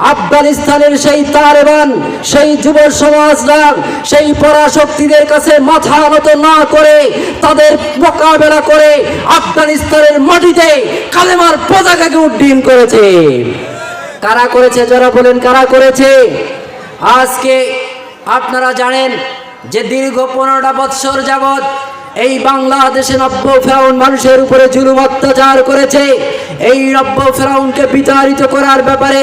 আফগানিস্তানের সেই তালেবান, সেই যুব সমাজরা, সেই পরাশক্তিদের কাছে মাথা নত না করে তাদের মোকাবেলা করে আফগানিস্তানের মাটিতে কালেমার পতাকাকে উড্ডীন করেছে। কারা করেছে যারা বলেন কারা করেছে? আজকে আপনারা জানেন যে দীর্ঘ পনেরোটা বৎসর যাবৎ এই বাংলাদেশে নব্য ফেরাউন মানুষের উপরে জুলুম অত্যাচার করেছে। এই নব্য ফেরাউনকে বিতাড়িত করার ব্যাপারে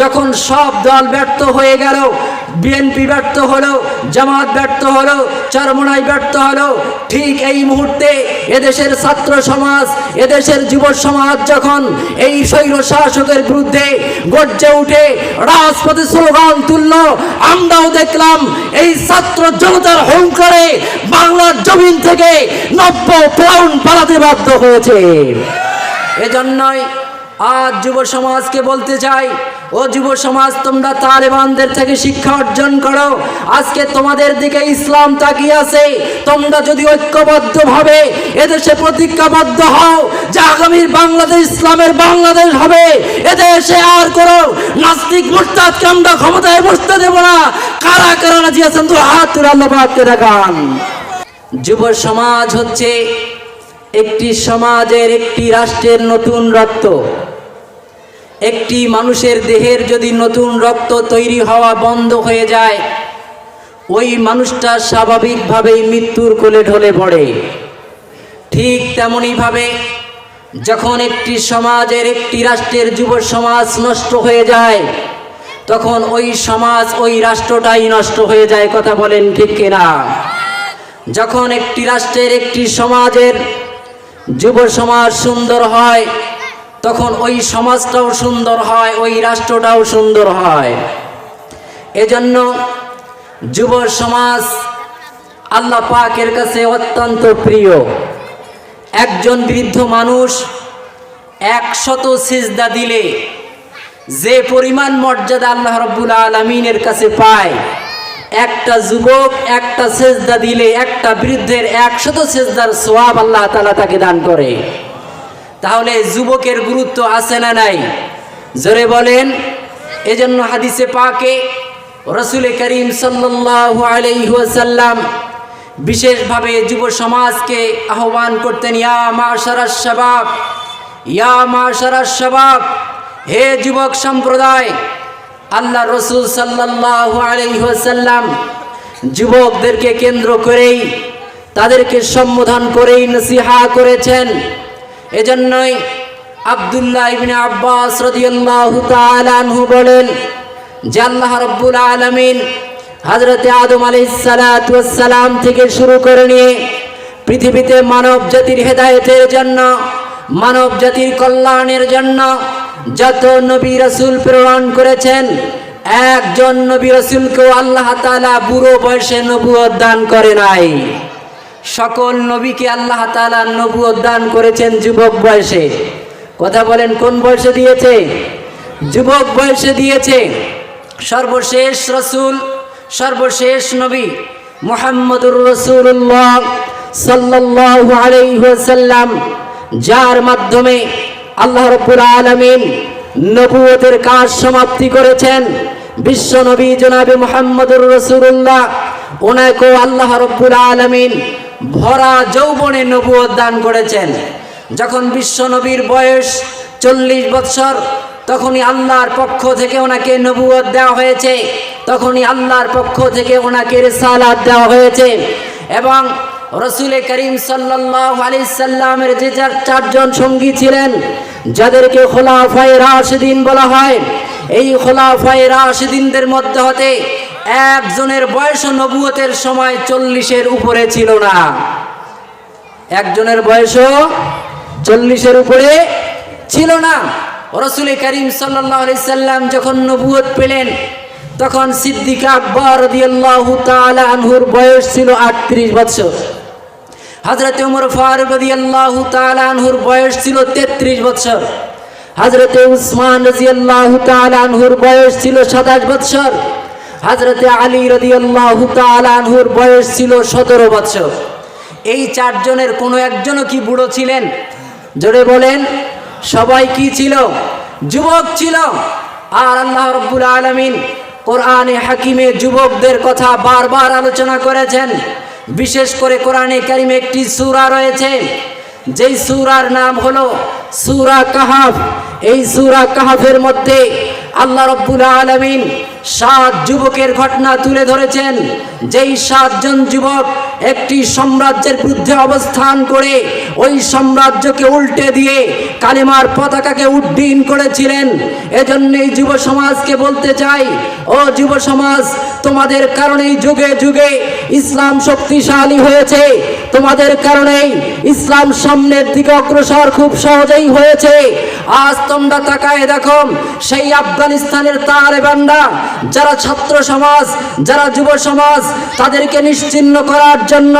যখন সব দল ব্যর্থ হয়ে গেল, বিএনপি ব্যর্থ হলো, জামাত ব্যর্থ হলো, চরমোনাই ব্যর্থ হলো, ঠিক এই মুহূর্তে এদেশের ছাত্র সমাজ, এদেশের যুব সমাজ যখন এই স্বৈর শাসকের বিরুদ্ধে গর্জে উঠে রাজপথে স্লোগান তুলল, আমরাও দেখলাম এই ছাত্র জনতার হুঙ্কারে বাংলার জমিন থেকে নব্য প্রাউন পালাতে বাধ্য হয়েছে। এজন্যই আজ যুব সমাজকে বলতে চাই, ও যুব সমাজ, তোমরা তালেবানদের থেকে শিক্ষা অর্জন করো। আজকে তোমাদের দিকে ইসলাম তাকিয়ে আছে। তোমরা যদি ঐক্যবদ্ধ ভাবে এদেশে প্রতিজ্ঞাবদ্ধ হও, যে আগামীর বাংলাদেশ ইসলামের বাংলাদেশ হবে, এদেশে আর করো নাস্তিক মুরতাদকে আমরা ক্ষমতায় বসতে দেব না। কারা কারা রাজি আছেন তো হাত তুলে আল্লাহকে দেখান। যুব সমাজ হচ্ছে একটি সমাজের একটি রাষ্ট্রের নতুন রক্ত। একটি মানুষের দেহের যদি নতুন রক্ত তৈরি হওয়া বন্ধ হয়ে যায়, ওই মানুষটা স্বাভাবিকভাবেই মৃত্যুর কোলে ঢলে পড়ে। ঠিক তেমনইভাবে যখন একটি সমাজের একটি রাষ্ট্রের যুব সমাজ নষ্ট হয়ে যায়, তখন ওই সমাজ, ওই রাষ্ট্রটাই নষ্ট হয়ে যায়, কথা বলেন ঠিক কিনা? যখন একটি রাষ্ট্রের একটি সমাজের যুব সমাজ সুন্দর হয়, তখন ওই সমাজটাও সুন্দর হয়, ওই রাষ্ট্রটাও সুন্দর হয়। এজন্য যুব সমাজ আল্লাহ পাকের কাছে অত্যন্ত প্রিয়। একজন বৃদ্ধ মানুষ একশত সিজদা দিলে যে পরিমাণ মর্যাদা আল্লাহ রব্বুল আলমিনের কাছে পায় একটা যুবক, একটা সেজদা দিলে একটা বৃদ্ধের একশত সেজদার সোয়াব আল্লাহ তালা তাকে দান করে। তাহলে যুবকের গুরুত্ব আছে না নাই? জোরে বলেন। এজন্য হাদিসে পাকে রসুল করিম সাল্লাল্লাহু আলাইহি ওয়াসাল্লাম বিশেষভাবে যুব সমাজকে আহ্বান করতেন, ইয়া মাশারাস শাবাব, ইয়া মাশারাস শাবাব, হে যুবক সম্প্রদায় আল্লাহ রসুল আলাইহি যুবকদেরকে কেন্দ্র করেই তাদেরকে সম্বোধন করেই নসিহা করেছেন। এজন্যই আব্দুল্লাহ ইবনে আব্বাস রাদিয়াল্লাহু তাআলা আনহু বলেন যে আল্লাহ রাব্বুল আলামিন হযরতে আদম আলাইহিস সালাতু ওয়াস সালাম থেকে শুরু করে নিয়ে পৃথিবীতে মানব জাতির হেদায়েতের জন্য মানব জাতির কল্যাণের জন্য যত নবী রাসূল প্রেরণ করেছেন, একজন নবী রাসূলকেও আল্লাহ তাআলা বুড়ো বয়সে নবুয়ত দান করে নাই। সকল নবীকে আল্লাহ তাআলা নবুয়ত দান করেছেন যুবক বয়সে। কথা বলেন, কোন বয়সে দিয়েছে? যুবক বয়সে দিয়েছে। সর্বশেষ রসুল, সর্বশেষ নবী মোহাম্মদুর রসুল্লাহ সাল্লাল্লাহু আলাইহি ওয়াসাল্লাম, যার মাধ্যমে আল্লাহ রব্বুল আলামিন নবুয়তের কাজ সমাপ্তি করেছেন। বিশ্ব নবী জনাবে মোহাম্মদুর রসুল্লাহ ওনাকেও আল্লাহ রব্বুল আলামিন ভরা যৌবনে নবুয়ত দান করেছেন। যখন বিশ্ব নবীর বয়স চল্লিশ বৎসর, তখনই আল্লাহর পক্ষ থেকে ওনাকে নবুয়ত দেওয়া হয়েছে। তখনই আল্লাহর পক্ষ থেকে ওনাকে রেসালাত দেওয়া হয়েছে। এবং রসুলে করিম আলাইহি সাল্লামের যে চার চারজন সঙ্গী ছিলেন, যাদেরকে খোলাফায়ে রাশিদিন বলা হয়, এই খোলাফায়ে রাশিদিনদের মধ্যে হতে একজনের বয়স নবুয়তের সময় চল্লিশের উপরে ছিল না। একজনের বয়সও চল্লিশের উপরে ছিল না। রসুল করিম সাল্লাম যখন নবুয়ত পেলেন, তখন সিদ্দিক আকবর আনহুর বয়স ছিল আটত্রিশ বছর হজরত উমর ফারুক রদিয়াল্লাহু তাআলা আনহুর বয়স ছিল তেত্রিশ বছর হজরতে উসমান রাদিয়াল্লাহু তাআলা আনহুর বয়স ছিল সাতাশ বছর হজরতে আলী রদিয়াল্লাহু তাআলা আনহুর বয়স ছিল সতেরো বছর এই চারজনের কোনো একজনও কি বুড়ো ছিলেন? জোরে বলেন, সবাই কি ছিল? যুবক ছিল। আর আল্লাহ রব্বুল আলমিন কোরআনে হাকিমে যুবকদের কথা বারবার আলোচনা করেছেন। বিশেষ করে কোরআনে কারিমে একটি সুরা রয়েছে। যেই সুরার নাম হলো সুরা কাহাফ। এই সুরা কাহাফের মধ্যে আল্লাহ রব্বুল আলমিন সাত যুবকের ঘটনা তুলে ধরেছেন। যেই সাতজন যুবক একটি সাম্রাজ্যের বিরুদ্ধে অবস্থান করে ওই সাম্রাজ্যকে উল্টে দিয়ে কালিমার পতাকাকে উড্ডীন করেছিলেন। এজন্য এই যুব সমাজকে বলতে চাই, ও যুব সমাজ, তোমাদের কারণেই যুগে যুগে ইসলাম শক্তিশালী হয়েছে। তোমাদের কারণেই ইসলাম সামনের দিকে অগ্রসর খুব সহজেই হয়েছে। আজ তোমরা তাকায় দেখো, সেই আফগানিস্তানের তালেবানরা, যারা ছাত্র সমাজ, যারা যুব সমাজ, তাদেরকে নিশ্চিন্ন করার জন্য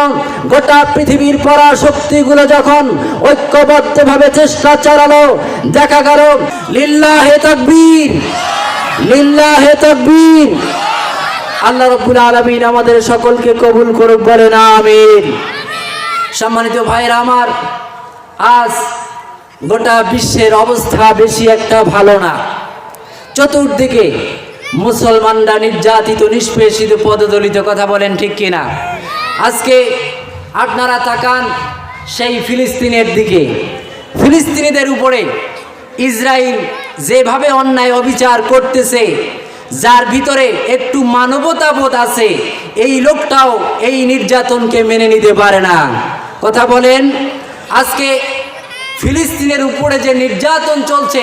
গোটা পৃথিবীর পরা শক্তিগুলো যখন ঐক্যবদ্ধভাবে চেষ্টা চালালো, দেখা গেল, লিল্লাহে তাকবীর লিল্লাহে তাকবীর। আল্লাহ রব্বুল আলামিন আমাদের সকলকে কবুল করুক, বলেন আমিন। সম্মানিত ভাইরা আমার, আজ গোটা বিশ্বের অবস্থা বেশি একটা ভালো না। চতুর্দিকে মুসলমানরা নির্যাতিত, নিষ্পেষিত, পদদলিত কথা বলেন ঠিক কিনা? আজকে আপনারা তাকান সেই ফিলিস্তিনের দিকে। ফিলিস্তিনিদের উপরে ইসরায়েল যেভাবে অন্যায় অবিচার করতেছে, যার ভিতরে একটু মানবতাবোধ আছে, এই লোকটাও এই নির্যাতনকে মেনে নিতে পারে না। কথা বলেন, আজকে ফিলিস্তিনের উপরে যে নির্যাতন চলছে,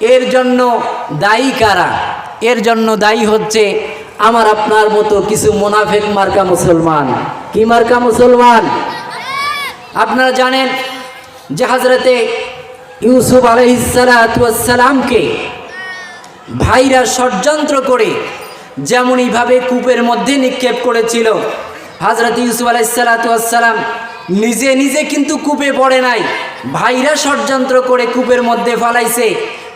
এর জন্য দায়ী কারা? এর জন্য দায়ী হচ্ছে আমার আপনার মতো কিছু মোনাফেক মার্কা মুসলমান। কি মার্কা মুসলমান? আপনারা জানেন যে হাজরতে ইউসুফ আলহিসালামকে ভাইরা ষড়যন্ত্র করে যেমনইভাবে কূপের মধ্যে নিক্ষেপ করেছিল হাজরত ইউসুফ আলাইসালাম নিজে নিজে কিন্তু কূপে পড়ে নাই, ভাইরা ষড়যন্ত্র করে কূপের মধ্যে ফলাইছে,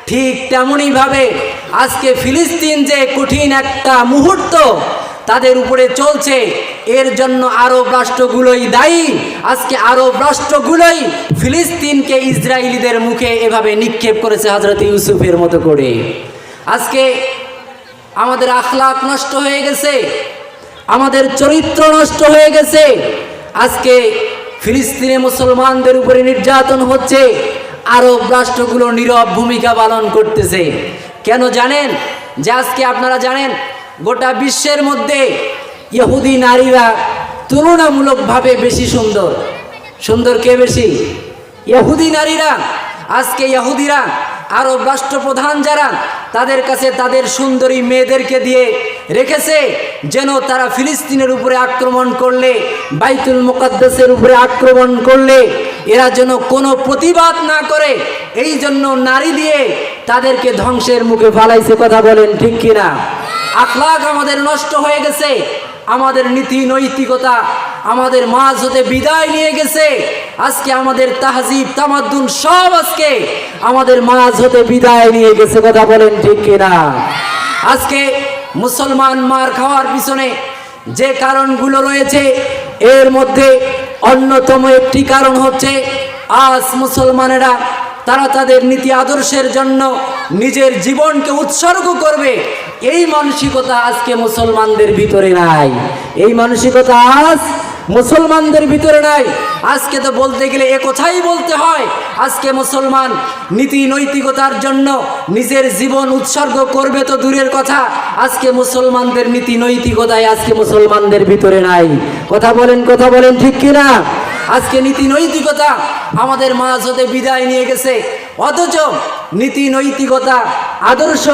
ঠিক তেমনইভাবে আজকে ফিলিস্তিন যে কঠিন একটা মুহূর্ত, তাদের উপরে চলছে। এর জন্য আরব রাষ্ট্রগুলোই দায়ী। আজকে আরব রাষ্ট্রগুলোই ফিলিস্তিনকে ইসরায়েলিদের মুখে এভাবে নিক্ষেপ করেছে হজরত ইউসুফের মতো করে। আজকে আমাদের আখলাক নষ্ট হয়ে গেছে, আমাদের চরিত্র নষ্ট হয়ে গেছে। আজকে ফিলিস্তিনে মুসলমানদের উপরে নির্যাতন হচ্ছে, আরব রাষ্ট্রগুলো নীরব ভূমিকা পালন করতেছে। কেন জানেন? যে আজকে আপনারা জানেন, গোটা বিশ্বের মধ্যে ইহুদি নারীরা তুলনামূলকভাবে বেশি সুন্দর। সুন্দর কে বেশি? ইহুদি নারীরা। আজকে ইহুদিরা আরব রাষ্ট্রপ্রধান যারা তাদের কাছে তাদের সুন্দরী মেয়েদেরকে দিয়ে রেখেছে, যেন তারা ফিলিস্তিনের উপরে আক্রমণ করলে, বাইতুল মুকাদ্দাসের উপরে আক্রমণ করলে, এরা যেন কোনো প্রতিবাদ না করে, এই জন্য নারী দিয়ে তাদেরকে ধ্বংসের মুখে ফালাইছে কথা বলেন ঠিক কিনা? আখলাক আমাদের নষ্ট হয়ে গেছে আমাদের নীতি নৈতিকতা আমাদের মাঝ হতে বিদায় নিয়ে গেছে। আজকে আমাদের তাহজিব, তামাদ্দুন সব আজকে আমাদের মাঝ হতে বিদায় নিয়ে গেছে। কথা বলেন ঠিক কিনা? আজকে মুসলমান মার খাওয়ার পিছনে যে কারণগুলো রয়েছে, এর মধ্যে অন্যতম একটি কারণ হচ্ছে, আজ মুসলমানেরা তারা তাদের নীতি আদর্শের জন্য নিজের জীবনকে উৎসর্গ করবে। এই মানসিকতা আজকে মুসলমানদের ভিতরে নাই। এই মানসিকতা আজ মুসলমানদের ভিতরে নাই। আজকে তো বলতে গেলে এ কথাই বলতে হয়, আজকে মুসলমান নীতি নৈতিকতার জন্য নিজের জীবন উৎসর্গ করবে তো দূরের কথা, আজকে মুসলমানদের নীতি নৈতিকতায় আজকে মুসলমানদের ভিতরে নাই। কথা বলেন কথা বলেন ঠিক কিনা? আজকে নীতি নৈতিকতা আমাদের মাঝ হতে বিদায় নিয়ে গেছে, অথচ নীতি নৈতিকতা, আদর্শ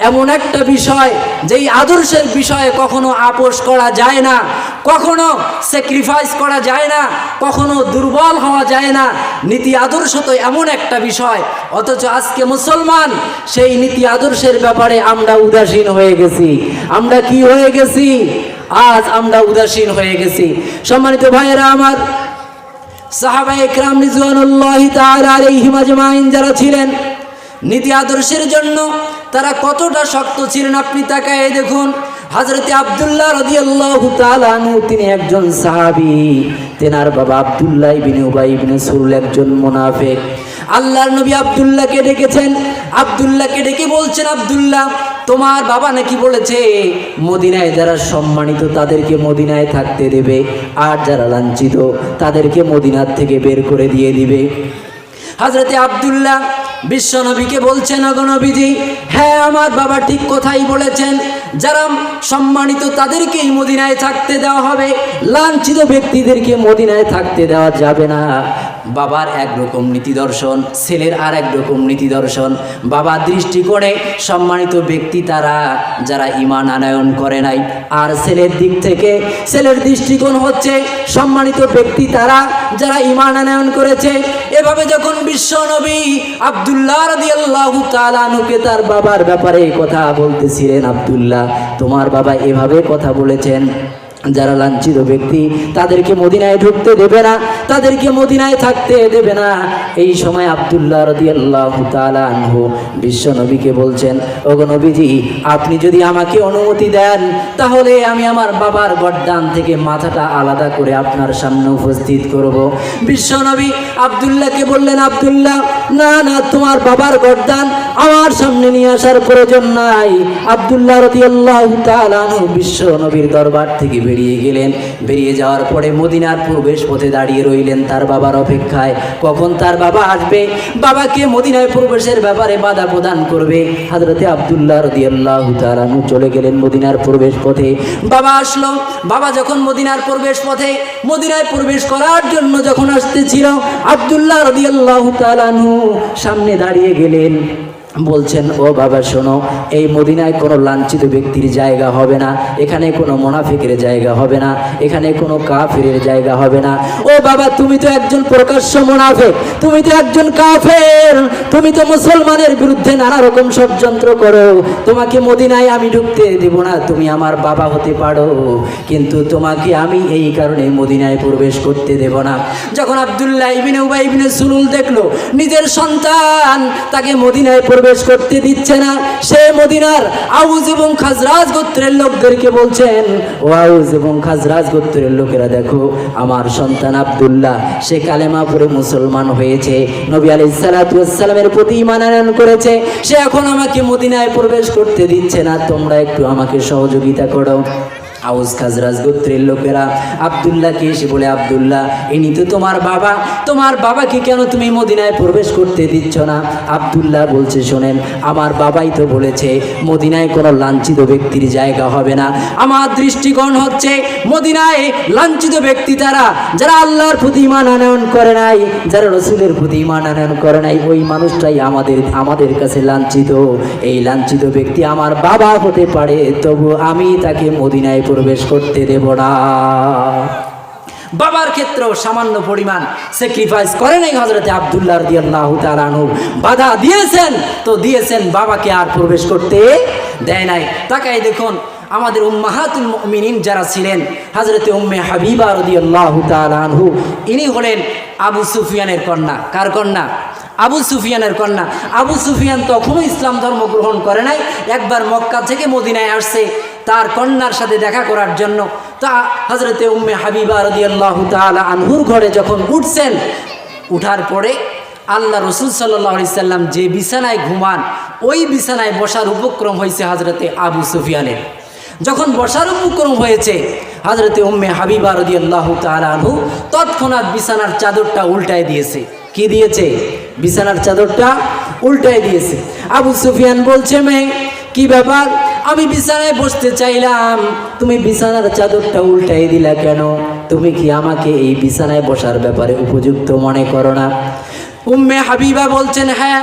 এমন একটা বিষয় যেই আদর্শের বিষয়ে কখনো আপোষ করা যায় না, কখনো স্যাক্রিফাইস করা যায় না, কখনো দুর্বল হওয়া যায় না। নীতি আদর্শ তো এমন একটা বিষয়, অথচ আজকে মুসলমান সেই নীতি আদর্শের ব্যাপারে আমরা উদাসীন হয়ে গেছি। আমরা কি হয়ে গেছি? আজ আমরা উদাসীন হয়ে গেছি। সম্মানিত ভাইয়েরা আমার সাহাবা একরাম রিজওয়ানুল্লাহ তাআলা আলাইহিম আজমাইন যারা ছিলেন নীতি আদর্শের জন্য তারা কতটা শক্ত ছিলেন আপনি তাকায় দেখুন। হজরতে আবদুল্লাহ রাদিয়াল্লাহু তাআলা আনহু, তিনি একজন সাহাবী। তেনার বাবা আবদুল্লাহ ইবনে উবাই ইবনে সুল একজন মুনাফিক। আল্লাহর নবী আবদুল্লাহকে ডেকেছেন। আব্দুল্লাহকে ডেকে বলছেন, আব্দুল্লাহ, তোমার বাবা নাকি বলেছে মদিনায় যারা সম্মানিত তাদেরকে মদিনায় থাকতে দেবে আর যারা লাঞ্ছিত তাদেরকে মদিনার থেকে বের করে দিয়ে দিবে? হজরতে আব্দুল্লাহ বিশ্বনবীকে বলছেন অগণবিধি হ্যাঁ আমার বাবা ঠিক কথাই বলেছেন। যারা সম্মানিত তাদেরকেই মদিনায় থাকতে দেওয়া হবে, লাঞ্ছিত ব্যক্তিদেরকে মদিনায় থাকতে দেওয়া যাবে না। বাবার একরকম নীতি দর্শন, ছেলের আর এক রকম নীতি দর্শন। বাবার দৃষ্টিকোণে সম্মানিত ব্যক্তি তারা, যারা ইমান আনয়ন করে নাই। আর ছেলের দিক থেকে, ছেলের দৃষ্টিকোণ হচ্ছে সম্মানিত ব্যক্তি তারা, যারা ইমান আনয়ন করেছে। এভাবে যখন বিশ্ব নবী আবদুল্লাহ রাদিয়াল্লাহু তাআলা আনহুকে তার বাবার ব্যাপারে কথা বলতেছিলেন, আব্দুল্লাহ, তোমার বাবা এভাবে কথা বলেছেন। যারা লাঞ্ছিত ব্যক্তি, তাদেরকে মদিনায় ঢুকতে দেবে না, তাদেরকে মদিনায় থাকতে দেবে না। এই সময় আবদুল্লাহ রদিয়াল্লাহু তাআলা আনহু বিশ্ব নবীকে বলছেন, ওগো নবীজি, আপনি যদি আমাকে অনুমতি দেন, তাহলে আমি আমার বাবার গড্ডান থেকে মাথাটা আলাদা করে আপনার সামনে উপস্থিত করব। বিশ্ব নবী আবদুল্লাহকে বললেন, আবদুল্লাহ, না না, তোমার বাবার গড্ডান আমার সামনে নিয়ে আসার প্রয়োজন নাই। আবদুল্লাহ রদিয়াল্লাহু তাআলা আনহু বিশ্ব নবীর দরবার থেকে বেরিয়ে গেলেন। বেরিয়ে যাওয়ার পরে মদিনার প্রবেশ পথে দাঁড়িয়ে রইলেন তার বাবার অপেক্ষায়। কখন তার বাবা আসবে? বাবাকে মদিনায় প্রবেশের ব্যাপারে বাধা প্রদান করবে। হাজরতে আবদুল্লাহ রদিয়াল্লাহু তাআলা চলে গেলেন মদিনার প্রবেশ পথে। বাবা আসলো। বাবা যখন মদিনার প্রবেশ পথে, মদিনায় প্রবেশ করার জন্য যখন আসতেছিল, আবদুল্লাহ রদিয়াল্লাহু তাআলা আনহু সামনে দাঁড়িয়ে গেলেন। বলছেন, ও বাবা, শোনো, এই মদিনায় কোনো লাঞ্ছিত ব্যক্তির জায়গা হবে না, এখানে কোনো মোনাফিকের জায়গা হবে না, এখানে কোনো কাফিরের জায়গা হবে না। ও বাবা, তুমি তো একজন প্রকাশ্য মোনাফিক, তুমি তো একজন কাফের, তুমি তো মুসলমানের বিরুদ্ধে নানা রকম ষড়যন্ত্র করো। তোমাকে মদিনায় আমি ঢুকতে দেব না, তুমি আমার বাবা হতে পারো, কিন্তু তোমাকে আমি এই কারণে মদিনায় প্রবেশ করতে দেব না। যখন আবদুল্লাহ ইবিনে উবাই ইবিনে সুলুল দেখল, নিজের সন্তান তাকে মদিনায় প্রবেশ করতে দিচ্ছে না। সে মদিনার আউজ এবং খাজরাজ গোত্রের লোকদেরকে বলছেন, ও আউজ এবং খাজরাজ গোত্রের লোকেরা দেখো, আমার সন্তান আবদুল্লাহ, সে কালেমা পড়ে মুসলমান হয়েছে। নবী আলি সালাতামের প্রতি ইমান আনয়ন করেছে। সে এখন আমাকে মদিনায় প্রবেশ করতে দিচ্ছে না, তোমরা একটু আমাকে সহযোগিতা করো। আউস খাজরাজ গোত্রের লোকেরা আবদুল্লাহকে এসে বলে, আবদুল্লাহ, ইনি তো তোমার বাবা। তোমার বাবাকে কেন তুমি মদিনায় প্রবেশ করতে দিচ্ছ না? আবদুল্লাহ বলছে, শোনেন, আমার বাবাই তো বলেছে, মদিনায় কোনো লাঞ্ছিত ব্যক্তির জায়গা হবে না। আমার দৃষ্টিকোণ হচ্ছে, মদিনায় লাঞ্ছিত ব্যক্তি তারা, যারা আল্লাহর প্রতি ইমান আনয়ন করে নাই, যারা রসুলের প্রতি ইমান আনয়ন করে নাই, ওই মানুষটাই আমাদের আমাদের কাছে লাঞ্ছিত। এই লাঞ্ছিত ব্যক্তি আমার বাবা হতে পারে, তবু আমি তাকে মদিনায় প্রবেশ করতে দেব না। বাবার ক্ষেত্রেও সামান্য পরিমাণ স্যাক্রিফাইস করে নাই হজরতে আবদুল্লাহ রদিয়াল্লাহ তালানু বাধা দিয়েছেন, তো দিয়েছেন বাবাকে আর প্রবেশ করতে দেয় নাই। তাকাই দেখুন, আমাদের উম্মাহাতুল মিনিন যারা ছিলেন হজরতে উম্মে হাবিবা রদিয়াল্লাহ তালানহু ইনি হলেন আবু সুফিয়ানের কন্যা। কার কন্যা? আবু সুফিয়ানের কন্যা। আবু সুফিয়ান তখনও ইসলাম ধর্ম গ্রহণ করে নাই, একবার মক্কা থেকে মদিনায় আসছে। তার কন্যার সাথে দেখা করার জন্য। তা হজরতে উম্মে হাবিবা রদিয়াল্লাহ তালা আনহুর ঘরে যখন উঠছেন, উঠার পরে আল্লাহ রসুল সাল্লাহ সাল্লাম যে বিছানায় ঘুমান, ওই বিছানায় বসার উপক্রম হয়েছে হজরতে আবু সুফিয়ানের। যখন বসার উপক্রম হয়েছে হজরতে উম্মে হাবিবা রদিয়াল্লাহ তালা আনহু তৎক্ষণাৎ বিছানার চাদরটা উল্টায় দিয়েছে। কি দিয়েছে? বিছানার চাদরটা উল্টায় দিয়েছে। আবু সুফিয়ান বলছে, মেয়ে, কি ব্যাপার? আমি বিছানায় বসতে চাইলাম। তুমি বিছানার চাদরটা উল্টাই দিলা কেন? তুমি কি আমাকে এই বিছানায় বসার ব্যাপারে উপযুক্ত মনে করো না? উম্মে হাবিবা বলছেন হ্যাঁ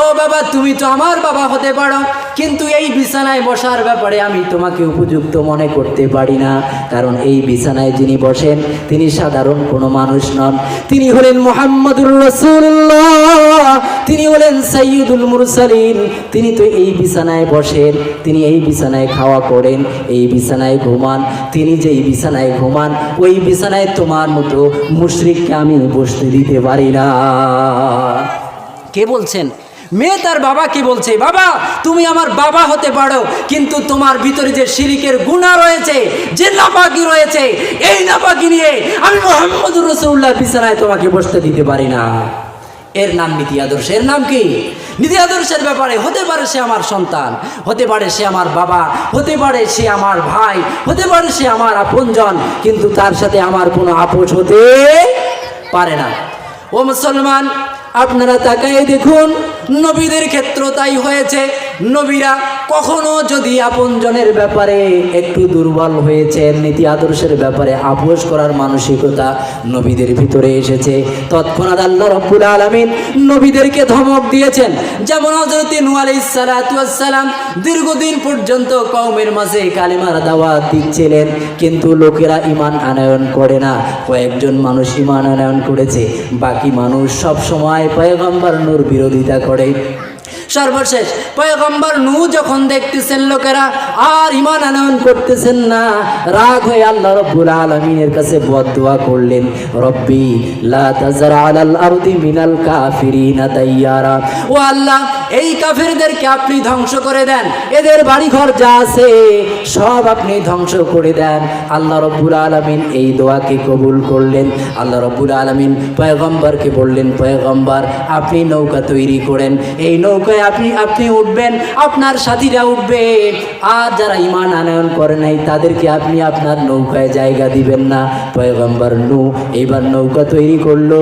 ও বাবা, তুমি তো আমার বাবা হতে পারো। কিন্তু এই বিছানায় বসার ব্যাপারে আমি তোমাকে উপযুক্ত মনে করতে পারি না। কারণ এই বিছানায় যিনি বসেন, তিনি সাধারণ কোনো মানুষ নন। তিনি হলেন মোহাম্মদুর রসুল্লাহ তিনি হলেন সৈয়দুল মুরসালিন। তিনি তো এই বিছানায় বসেন, তিনি এই বিছানায় খাওয়া করেন, এই বিছানায় ঘুমান। তিনি যেই বিছানায় ঘুমান, ওই বিছানায় তোমার মতো মুশরিককে আমি বসতে দিতে পারি না। কে বলছেন? মেয়ে তার বাবাকে বলছে? বাবা, তুমি আমার বাবা হতে পারো, কিন্তু তোমার ভিতরে যে শিরিকের গুণা রয়েছে, যে নাপাকি রয়েছে, এই নাপাকি নিয়ে আমি মোহাম্মদুর রসুল্লাহ বিছানায় তোমাকে বসতে দিতে পারি না। এর নাম নীতি আদর্শ। এর নাম কি? নীতি আদর্শের ব্যাপারে হতে পারে সে আমার সন্তান, হতে পারে সে আমার বাবা, হতে পারে সে আমার ভাই, হতে পারে সে আমার আপনজন, কিন্তু তার সাথে আমার কোনো আপোষ হতে পারে না। ও মুসলমান আপনারা তাকায় দেখুন নবীদের ক্ষেত্র তাই হয়েছে। নবীরা কখনো যদি আপনজনের ব্যাপারে একটু দুর্বল হয়েছে, নীতি আদর্শের ব্যাপারে আপোষ করার মানসিকতা নবীদের ভিতরে এসেছে। তৎক্ষণাৎ আল্লাহ রব্বুল আলমিন নবীদেরকে ধমক দিয়েছেন। যেমন হজরত আলাইসালাম দীর্ঘদিন পর্যন্ত কওমের মাঝে কালিমার দাওয়াত দিচ্ছিলেন, কিন্তু লোকেরা ইমান আনয়ন করে না। কয়েকজন মানুষ ইমান আনয়ন করেছে, বাকি মানুষ সব সময় পয়গম্বর নূর বিরোধিতা করে। সর্বশেষ। পয়গম্বর নু যখন দেখতেছেন লোকেরা, আর ইমান আনয়ন করতেছেন না, রাগ হয়ে আল্লাহ রব্বুল আলমিনের কাছে বদদোয়া করলেন, রব্বি মিনাল দাইয়ারা ও আল্লাহ, এই কাফিরদেরকে আপনি ধ্বংস করে দেন। এদের বাড়িঘর যা আছে, সব আপনি ধ্বংস করে দেন। আল্লাহ রব্বুল আলমিন এই দোয়াকে কবুল করলেন। আল্লাহ রব্বুল আলমিন পয়গম্বরকে বললেন, পয়গম্বর, আপনি নৌকা তৈরি করেন। এই নৌকায় আপনি আপনি উঠবেন, আপনার সাথীরা উঠবে। আর যারা ইমান আনয়ন করে নাই, তাদেরকে আপনি আপনার নৌকায় জায়গা দিবেন না। পয়গম্বর নু এইবার নৌকা তৈরি করল।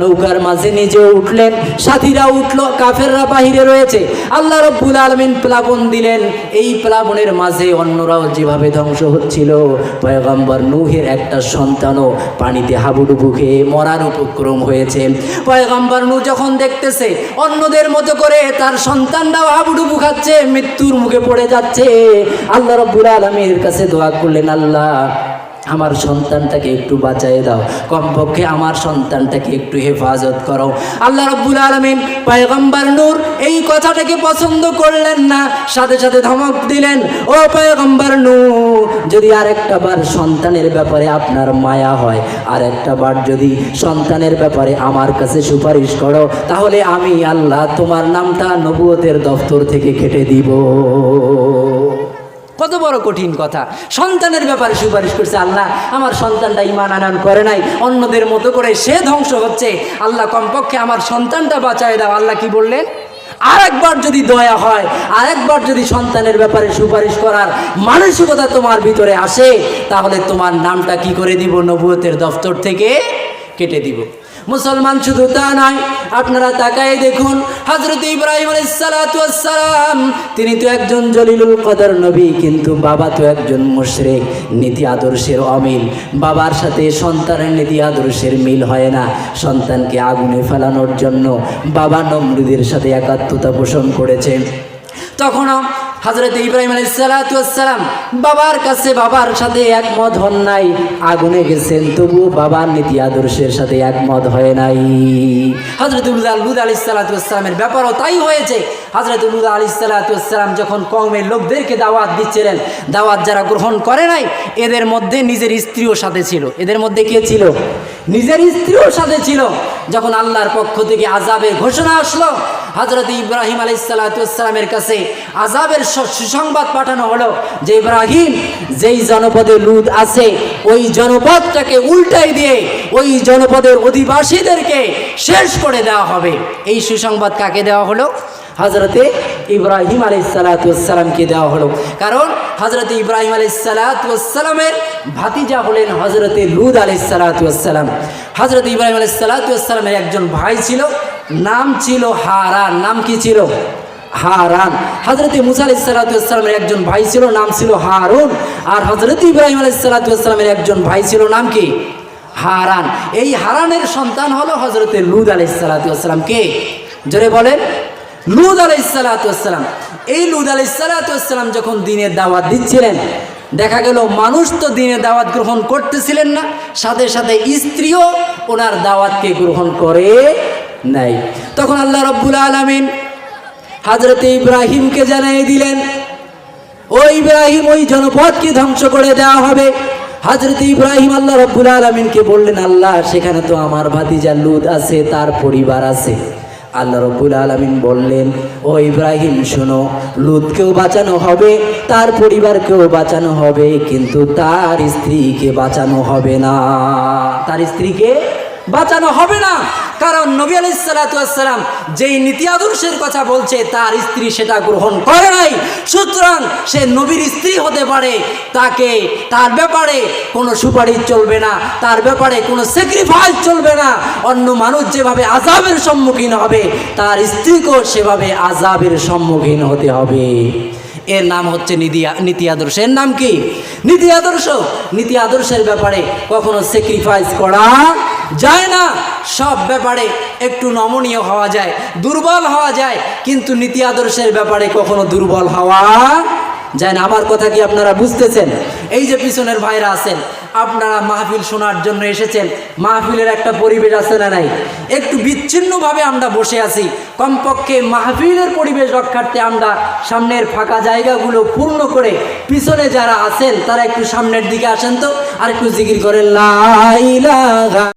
নৌকার মাঝে নিজে উঠলেন, সাথীরা উঠল, কাফেররা বাহিরে রয়েছে। আল্লাহ রব্বুল আলমিন প্লাবন দিলেন। এই প্লাবনের মাঝে অন্যরাও যেভাবে ধ্বংস হচ্ছিল, পয়গম্বর নুহের একটা সন্তানও পানিতে হাবুডুবু খেয়ে মরার উপক্রম হয়েছে। পয়গম্বর নু যখন দেখতেছে, অন্যদের মতো করে তার সন্তানরাও হাবুডুবু খাচ্ছে মৃত্যুর মুখে পড়ে যাচ্ছে। আল্লাহ রব্বুল আলমীর কাছে দোয়া করলেন আল্লাহ আমার সন্তানটাকে একটু বাঁচাই দাও। কমপক্ষে আমার সন্তানটাকে একটু হেফাজত করো। আল্লাহ রব্বুল আলমিন পয়গম্বর নূর এই কথাটাকে পছন্দ করলেন না, সাথে সাথে ধমক দিলেন, ও পয়গম্বর নূর, যদি আরেকটা বার সন্তানের ব্যাপারে আপনার মায়া হয় আর একটা বার যদি সন্তানের ব্যাপারে আমার কাছে সুপারিশ করো, তাহলে আমি আল্লাহ তোমার নামটা নবুয়তের দপ্তর থেকে কেটে দিব। কত বড় কঠিন কথা। সন্তানের ব্যাপারে সুপারিশ করছে আল্লাহ, আমার সন্তানটা ইমান আনান করে নাই। অন্যদের মতো করে সে ধ্বংস হচ্ছে। আল্লাহ কমপক্ষে আমার সন্তানটা বাঁচায় দাও। আল্লাহ কি বললেন? আরেকবার যদি দয়া হয়, আরেকবার যদি সন্তানের ব্যাপারে সুপারিশ করার মানসিকতা তোমার ভিতরে আসে, তাহলে তোমার নামটা কি করে দিব নবুয়তের দফতর থেকে? কেটে দিব। মুসলমান শুধু তা নয়, আপনারা তাকাই দেখুন হজরত ইব্রাহিম আলাইসালাম তিনি তো একজন জলিলুল কদর নবী, কিন্তু বাবা তো একজন মুশরিক, নীতি আদর্শের অমিল। বাবার সাথে সন্তানের নীতি আদর্শের মিল হয় না, সন্তানকে আগুনে ফেলানোর জন্য বাবা নমরুদের সাথে একাত্মতা পোষণ করেছেন তখনও হজরত ইব্রাহিম আলাইসালাম বাবার কাছে বাবার সাথে একমত হন নাই। আগুনে গেছেন তবু বাবার নীতি আদর্শের সাথে একমত হয় নাই। হজরত লুদ সালাতামের ব্যাপারও তাই হয়েছে। হজরত লুদ আলি সালাতাম যখন কমের লোকদেরকে দাওয়াত দিচ্ছিলেন, দাওয়াত যারা গ্রহণ করে নাই, এদের মধ্যে নিজের স্ত্রীও সাথে ছিল। এদের মধ্যে কে ছিল? নিজের স্ত্রীও সাথে ছিল। যখন আল্লাহর পক্ষ থেকে আজাবের ঘোষণা আসলো হজরত ইব্রাহিম আলাইসালামের কাছে আজাবের সুসংবাদ পাঠানো হলো যে ইব্রাহিম, যেই জনপদে লুদ আছে, ওই জনপদটাকে উল্টাই দিয়ে ওই জনপদের অধিবাসীদেরকে শেষ করে দেওয়া হবে। এই সুসংবাদ কাকে দেওয়া হলো? হজরতে ইব্রাহিম আলাইসালাতামকে দেওয়া হলো। কারণ হজরত ইব্রাহিম আলাইসালাতামের ভাতিজা হলেন হজরতে লুদ আলাইসালাতাম হজরত ইব্রাহিম আলাইসালাতামের একজন ভাই ছিল নাম ছিল হারান। নাম কি ছিল? হারান। হজরত মুসা আলাইসালাতামের একজন ভাই ছিল, নাম ছিল হারুন। আর হজরত ইব্রাহিম আলাইসালাতামের একজন ভাই ছিল, নাম কি? হারান। এই হারানের সন্তান হলো হজরতে লুদ আলাইসালাতাম কে? জোরে বলেন। লুদ আলাইসালাতাম এই লুদ আলাইসালাতাম যখন দিনের দাওয়াত দিচ্ছিলেন, দেখা গেল মানুষ তো দিনের দাওয়াত গ্রহণ করতেছিলেন না, সাথে সাথে স্ত্রীও ওনার দাওয়াতকে গ্রহণ করে নাই। তখন আল্লাহ রব্বুল আলমিন হাজরতে ইব্রাহিমকে জানিয়ে দিলেন, ও ইব্রাহিম, ওই জনপদকে ধ্বংস করে দেওয়া হবে। হাজরত ইব্রাহিম আল্লাহ রব্বুল আলমিনকে বললেন, আল্লাহ, সেখানে তো আমার ভাতিজা লুদ আছে, তার পরিবার আছে। আল্লাহ রব্বুল আলমিন বললেন, ও ইব্রাহিম, শোনো লুদকেও বাঁচানো হবে, তার পরিবারকেও বাঁচানো হবে, কিন্তু তার স্ত্রীকে বাঁচানো হবে না। তার স্ত্রীকে বাঁচানো হবে না। কারণ নবী আলাইসালাম যেই নীতি আদর্শের কথা বলছে, তার স্ত্রী সেটা গ্রহণ করে নাই। সুতরাং সে নবীর স্ত্রী হতে পারে, তাকে তার ব্যাপারে কোনো সুপারিশ চলবে না, তার ব্যাপারে কোনো স্যাক্রিফাইস চলবে না। অন্য মানুষ যেভাবে আজাবের সম্মুখীন হবে, তার স্ত্রীকেও সেভাবে আজাবের সম্মুখীন হতে হবে। এর নাম হচ্ছে নীতি নীতি আদর্শ। এর নাম কি? নীতি আদর্শ। নীতি আদর্শের ব্যাপারে কখনো স্যাক্রিফাইস করা যায় না। সব ব্যাপারে একটু নমনীয় হওয়া যায়, দুর্বল হওয়া যায়, কিন্তু নীতি আদর্শের ব্যাপারে কখনো দুর্বল হওয়া যায় না। আমার কথা কি আপনারা বুঝতেছেন? এই যে পিছনের ভাইরা আছেন, আপনারা মাহফিল শোনার জন্য এসেছেন, মাহফিলের একটা পরিবেশ আছে না নাই? একটু বিচ্ছিন্নভাবে আমরা বসে আছি, কমপক্ষে মাহফিলের পরিবেশ রক্ষার্থে আমরা সামনের ফাঁকা জায়গাগুলো পূর্ণ করে পিছনে যারা আছেন, তারা একটু সামনের দিকে আসেন তো, আর একটু জিকির করেন, লা ইলাহা